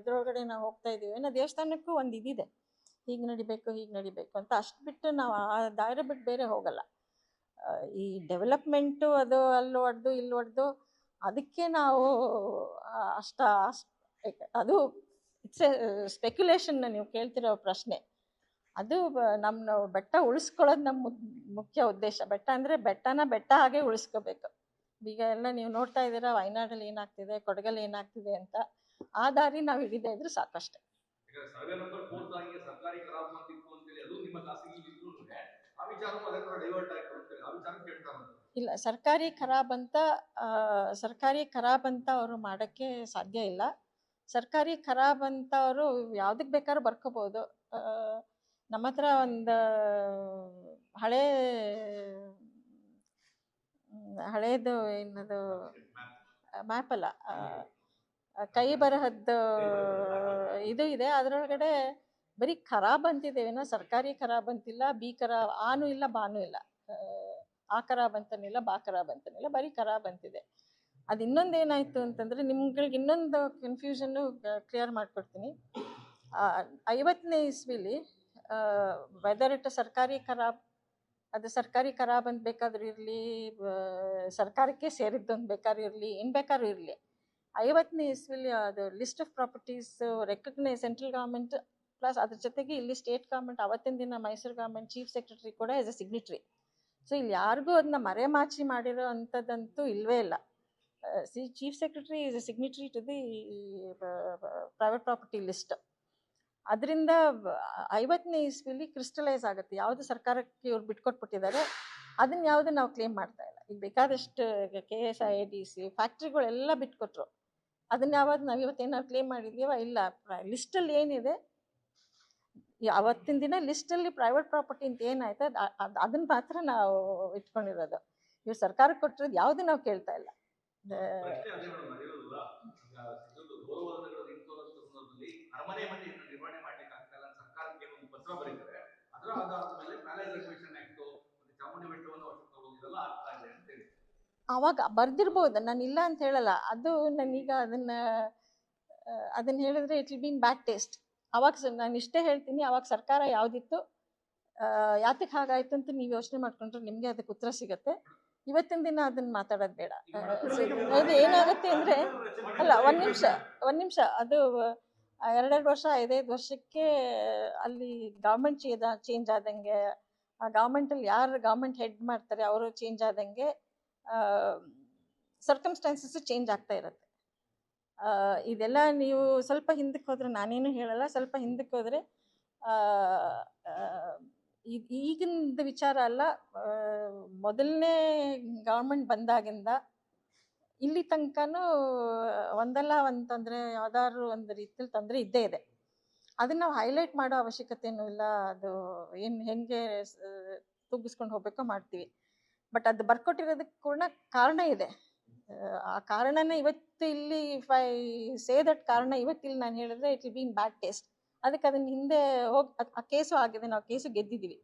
ಇದ್ರೊಳಗಡೆ ನಾವು ಹೋಗ್ತಾ ಇದೀವಿ ಅನ್ನೋ ದೇವಸ್ಥಾನಕ್ಕೂ ಒಂದು ಇದಿದೆ. ಹೀಗೆ ನಡಿಬೇಕು ಹೀಗೆ ನಡಿಬೇಕು ಅಂತ ಅಷ್ಟು ಬಿಟ್ಟು ನಾವು ಆ ದಾರಿ ಬಿಟ್ಟು ಬೇರೆ ಹೋಗಲ್ಲ. ಈ ಡೆವಲಪ್ಮೆಂಟು ಅದು ಅಲ್ಲಿ ಹೊಡೆದು ಇಲ್ಲಿ ಹೊಡೆದು ಅದಕ್ಕೆ ನಾವು ಅಷ್ಟ ಅದು ಇಟ್ಸ್ ಸ್ಪೆಕ್ಯುಲೇಷನ್ ನೀವು ಕೇಳ್ತಿರೋ ಪ್ರಶ್ನೆ. ಅದು ನಮ್ಮ ಬೆಟ್ಟ ಉಳಿಸ್ಕೊಳ್ಳೋದು ನಮ್ಮ ಮುಖ್ಯ ಉದ್ದೇಶ. ಬೆಟ್ಟ ಅಂದರೆ ಬೆಟ್ಟನ ಬೆಟ್ಟ ಹಾಗೆ ಉಳಿಸ್ಕೋಬೇಕು. ಈಗ ಎಲ್ಲ ನೀವು ನೋಡ್ತಾ ಇದ್ದೀರಾ ವಯನಾಡಲ್ಲಿ ಏನಾಗ್ತಿದೆ, ಕೊಡಗಲ್ಲಿ ಏನಾಗ್ತಿದೆ ಅಂತ. ಆ ದಾರಿ ನಾವು ಹಿಡಿದೇ ಇದ್ರೆ ಸಾಕಷ್ಟೆ. ಇಲ್ಲ ಸರ್ಕಾರಿ ಖರಾಬ್ ಅಂತ ಸರ್ಕಾರಿ ಖರಾಬ್ ಅಂತ ಅವರು ಮಾಡಕ್ಕೆ ಸಾಧ್ಯ ಇಲ್ಲ. ಸರ್ಕಾರಿ ಖರಾಬ್ ಅಂತ ಅವರು ಯಾವ್ದಕ್ಕೆ ಬೇಕಾದ್ರೂ ಬರ್ಕೋಬೋದು. ನಮ್ಮ ಹತ್ರ ಒಂದು ಹಳೆ ಹಳೇದು ಏನದು ಮ್ಯಾಪ್ ಅಲ್ಲ ಕೈ ಬರಹದ್ದು ಇದು ಇದೆ. ಅದರೊಳಗಡೆ ಬರೀ ಖರಾಬ್ ಏನೋ ಸರ್ಕಾರಿ ಖರಾಬ್ ಅಂತಿಲ್ಲ ಬಿ ಖರಾಬ್ ಆನು ಇಲ್ಲ ಬಾನು ಇಲ್ಲ. ಆ, ಖರಾ ಖರಾಬ್ ಅಂತನಿಲ್ಲ ಬಾ ಖರಾಬ್ ಅಂತನಿಲ್ಲ ಬರೀ ಖರಾಬ್ ಅಂತಿದೆ. ಅದು ಇನ್ನೊಂದು ಏನಾಯಿತು ಅಂತಂದರೆ ನಿಮ್ಗಳಿಗೆ ಇನ್ನೊಂದು ಕನ್ಫ್ಯೂಷನ್ನು ಕ್ಲಿಯರ್ ಮಾಡಿಕೊಡ್ತೀನಿ. ಐವತ್ತನೇ ಇಸ್ವಿಲಿ ವೆದರ್ ಇಟ್ ಸರ್ಕಾರಿ ಖರಾಬ್ ಅದು ಸರ್ಕಾರಿ ಖರಾಬ್ ಅಂತ ಬೇಕಾದ್ರೂ ಇರಲಿ ಸರ್ಕಾರಕ್ಕೆ ಸೇರಿದ್ದು ಅಂತ ಬೇಕಾದ್ರೂ ಇರಲಿ ಏನು ಬೇಕಾದ್ರೂ ಇರಲಿ. ಐವತ್ತನೇ ಇಸ್ವಿಲಿ ಅದು list of properties recognise central government plus ಅದ್ರ ಜೊತೆಗೆ ಇಲ್ಲಿ ಸ್ಟೇಟ್ ಗೌರ್ಮೆಂಟ್ ಅವತ್ತಿನ ದಿನ ಮೈಸೂರು ಗೌರ್ಮೆಂಟ್ ಚೀಫ್ ಸೆಕ್ರೆಟರಿ ಕೂಡ ಆಸ್ ಎ ಸಿಗ್ನಿಟ್ರಿ ಸೊ ಇಲ್ಲಿ ಯಾರಿಗೂ ಅದನ್ನ ಮರೆಮಾಚಿ ಮಾಡಿರೋ ಅಂಥದ್ದಂತೂ ಇಲ್ಲವೇ ಇಲ್ಲ. See chief secretary is a signatory to the private property list ಅದರಿಂದ ಐವತ್ತನೇ ಇಸ್ವಿಲಿ ಕ್ರಿಸ್ಟಲೈಸ್ ಆಗುತ್ತೆ. ಯಾವುದು ಸರ್ಕಾರಕ್ಕೆ ಇವ್ರು ಬಿಟ್ಕೊಟ್ಬಿಟ್ಟಿದ್ದಾರೆ, ಅದನ್ನ ಯಾವುದು ನಾವು ಕ್ಲೇಮ್ ಮಾಡ್ತಾ ಇಲ್ಲ. ಈಗ ಬೇಕಾದಷ್ಟು K S, I D, C ಫ್ಯಾಕ್ಟ್ರಿಗಳೆಲ್ಲ ಬಿಟ್ಕೊಟ್ರು. ಅದನ್ನ ಯಾವಾಗ ನಾವು ಇವತ್ತೇನಾದ್ರು ಕ್ಲೇಮ್ ಮಾಡಿದ್ದೀವ ಇಲ್ಲ. ಲಿಸ್ಟಲ್ಲಿ ಏನಿದೆ? ಅವತ್ತಿನ ದಿನ ಲಿಸ್ಟಲ್ಲಿ ಪ್ರೈವೇಟ್ ಪ್ರಾಪರ್ಟಿ ಅಂತ ಏನಾಯ್ತು ಅದು ಅದನ್ನ ಮಾತ್ರ ನಾವು ಇಟ್ಕೊಂಡಿರೋದು. ಇವ್ರು ಸರ್ಕಾರಕ್ಕೆ ಕೊಟ್ಟಿರೋದು ಯಾವುದು ನಾವು ಕೇಳ್ತಾ ಇಲ್ಲ ಪ್ರಶ್ನೆ ಅದೇ ಮೇಡಮ್ ನಡೆಯೋದಿಲ್ಲ ಈಗ ಇದು ಗೌರವಧನಗಳು ನಿಂತೋದ ಸಂದರ್ಭದಲ್ಲಿ ಅರಮನೆ ಮನೆ ನಿರ್ವಹಣೆ ಮಾಡ್ಲಿಕ್ಕೆ ಆಗ್ತಾ ಇಲ್ಲ ಅಂತ ಸರ್ಕಾರಕ್ಕೆ ಒಂದು ಪತ್ರ ಬರೀತಾರೆ ಅದರ ಆಧಾರದ ಮೇಲೆ ಮ್ಯಾನೇಜ್ ರೆಗ್ಯುಲೇಷನ್ ಆಕ್ಟ್ ಮತ್ತೆ ಚಾಮುಂಡಿ ಬೆಟ್ಟವನ್ನು ವಶಕ್ಕೆ ತಗೊಳ್ಳೋದು ಇದೆಲ್ಲ ಆಗ್ತಾ ಇದೆ ಅಂತ ಹೇಳಿ ಆವಾಗ ಬರ್ದಿರ್ಬೋದು. ನಾನು ಇಲ್ಲ ಅಂತ ಹೇಳಲ್ಲ. ಅದು ನಾನೀಗ ಅದನ್ನ ಅದನ್ನ ಹೇಳಿದ್ರೆ it will be in bad taste ಅವಾಗ ನಾನು ಇಷ್ಟೇ ಹೇಳ್ತೀನಿ. ಅವಾಗ ಸರ್ಕಾರ ಯಾವುದಿತ್ತು ಯಾತಕ್ಕೆ ಹಾಗಾಯ್ತು ಅಂತ ನೀವು ಯೋಚನೆ ಮಾಡ್ಕೊಂಡ್ರೆ ನಿಮಗೆ ಅದಕ್ಕೆ ಉತ್ತರ ಸಿಗತ್ತೆ. ಇವತ್ತಿನ ದಿನ ಅದನ್ನ ಮಾತಾಡೋದು ಬೇಡ. ಅದು ಏನಾಗುತ್ತೆ ಅಂದ್ರೆ, ಅಲ್ಲ, ಒಂದು ನಿಮಿಷ ಒಂದು ನಿಮಿಷ. ಅದು ಎರಡೆರಡು ವರ್ಷ, ಐದೈದು ವರ್ಷಕ್ಕೆ ಅಲ್ಲಿ ಗೌರ್ಮೆಂಟ್ ಚೇಂಜ್ ಆದಂಗೆ, ಆ ಅಲ್ಲಿ ಯಾರು ಗವರ್ಮೆಂಟ್ ಹೆಡ್ ಮಾಡ್ತಾರೆ, ಅವರು ಚೇಂಜ್ ಆದಂಗೆ ಸರ್ಕಮ್ಸ್ಟಾನ್ಸಸ್ ಚೇಂಜ್ ಆಗ್ತಾ ಇರುತ್ತೆ. ಇದೆಲ್ಲ ನೀವು ಸ್ವಲ್ಪ ಹಿಂದಕ್ಕೆ ಹೋದರೆ ನಾನೇನು ಹೇಳಲ್ಲ, ಸ್ವಲ್ಪ ಹಿಂದಕ್ಕೆ ಹೋದರೆ ಈಗಿನದ ವಿಚಾರ ಅಲ್ಲ ಮೊದಲನೇ ಗೌರ್ಮೆಂಟ್ ಬಂದಾಗಿಂದ ಇಲ್ಲಿ ತನಕನೂ ಒಂದಲ್ಲ ಒಂದು ತೊಂದರೆ, ಯಾವ್ದಾದ್ರು ಒಂದು ರೀತಿಯಲ್ಲಿ ತೊಂದರೆ ಇದ್ದೇ ಇದೆ. ಅದನ್ನು ನಾವು ಹೈಲೈಟ್ ಮಾಡೋ ಅವಶ್ಯಕತೆನೂ ಇಲ್ಲ, ಅದು ಏನು ಹೆಂಗೆ ತೂಗಿಸ್ಕೊಂಡು ಹೋಗ್ಬೇಕೋ ಮಾಡ್ತೀವಿ. ಬಟ್ ಅದು ಬರ್ಕೊಟ್ಟಿರೋದಕ್ಕೆ ಕೂಡ ಕಾರಣ ಇದೆ. ಆ, ಕಾರಣನೇ ಇವತ್ತು ಇಲ್ಲಿ ಇಫ್ ಐ ಸೇ ದಟ್ ಕಾರಣ ಇವತ್ತು ಇಲ್ಲಿ ನಾನು ಹೇಳಿದ್ರೆ it will be in bad taste ಅದಕ್ಕೆ ಅದನ್ನ ಹಿಂದೆ ಹೋಗಿ ಆ ಕೇಸು ಆಗಿದೆ. ನಾವು ಕೇಸು ಗೆದ್ದಿದ್ದೀವಿ.